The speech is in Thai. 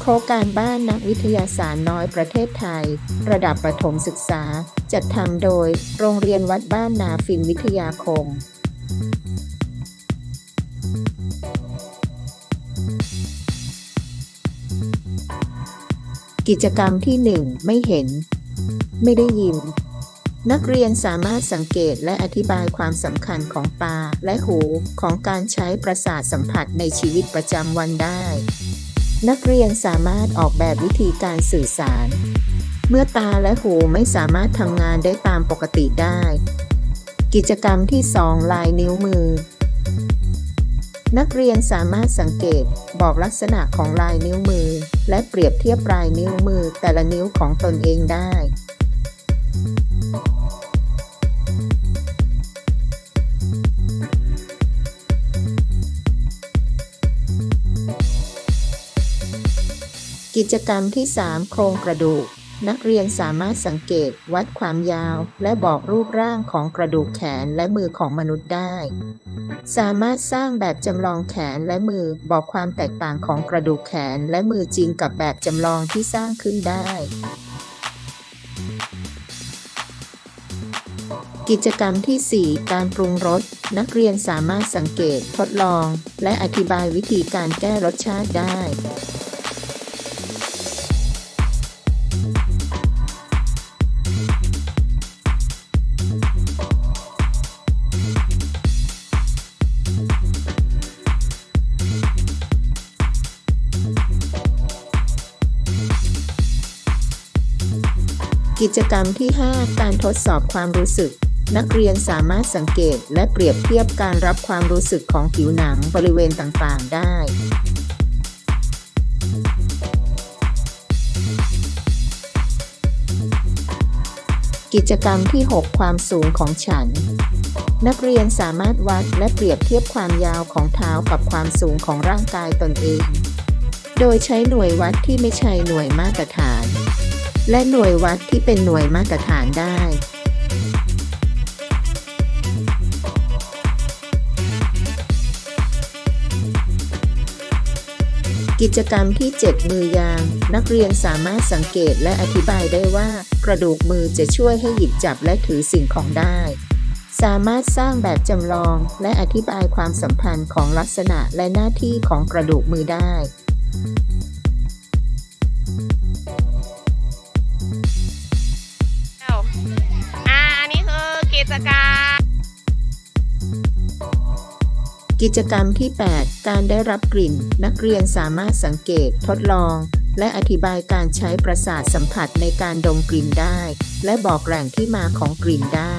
โครงการบ้านนักวิทยาศาสตร์น้อยประเทศไทย ระดับประถมศึกษา จัดทำโดยโรงเรียนวัดบ้านนาฟินวิทยาคม กิจกรรมที่ 1 ไม่เห็น ไม่ได้ยิน นักเรียนสามารถสังเกตและอธิบายความสำคัญของตาและหูของการใช้ประสาทสัมผัสในชีวิตประจำวันได้ นักเรียนสามารถออกแบบวิธีการสื่อสาร เมื่อตาและหูไม่สามารถทำงานได้ตามปกติได้ กิจกรรมที่ 2 ลายนิ้วมือ นักเรียนสามารถสังเกตบอกลักษณะของลายนิ้วมือ และเปรียบเทียบลายนิ้วมือแต่ละนิ้วของตนเองได้ กิจกรรมที่ 3 โครงกระดูก นักเรียนสามารถสังเกตวัดความยาว และบอกรูปร่างของกระดูกแขนและมือของมนุษย์ได้ สามารถสร้างแบบจำลองแขนและมือบอกความแตกต่างของกระดูกแขนและมือจริงกับแบบจำลองที่สร้างขึ้นได้กิจกรรมที่ 4 การปรุงรส นักเรียนสามารถสังเกต ทดลอง และอธิบายวิธีการแก้รสชาติได้ กิจกรรมที่ 5 การทดสอบความรู้สึก นักเรียนสามารถสังเกตและเปรียบเทียบการรับความรู้สึกของผิวหนังบริเวณต่างๆ ได้กิจกรรมที่ 6 ความสูงของฉัน นักเรียนสามารถวัดและเปรียบเทียบความยาวของเท้ากับความสูงของร่างกายตนเอง โดยใช้หน่วยวัดที่ไม่ใช่หน่วยมาตรฐาน และหน่วยวัดที่เป็นหน่วยมาตรฐานได้ กิจกรรมที่ 7 มือยาง นักเรียนสามารถสังเกตและอธิบายได้ว่า กระดูกมือจะช่วยให้หยิบจับและถือสิ่งของได้ สามารถสร้างแบบจำลองและอธิบายความสัมพันธ์ของลักษณะและหน้าที่ของกระดูกมือได้ จกรรม กิจกรรมที่ 8 การได้รับกลิ่น นักเรียนสามารถสังเกตทดลอง และอธิบายการใช้ประสาทสัมผัสในการดมกลิ่นได้ และบอกแหล่งที่มาของกลิ่นได้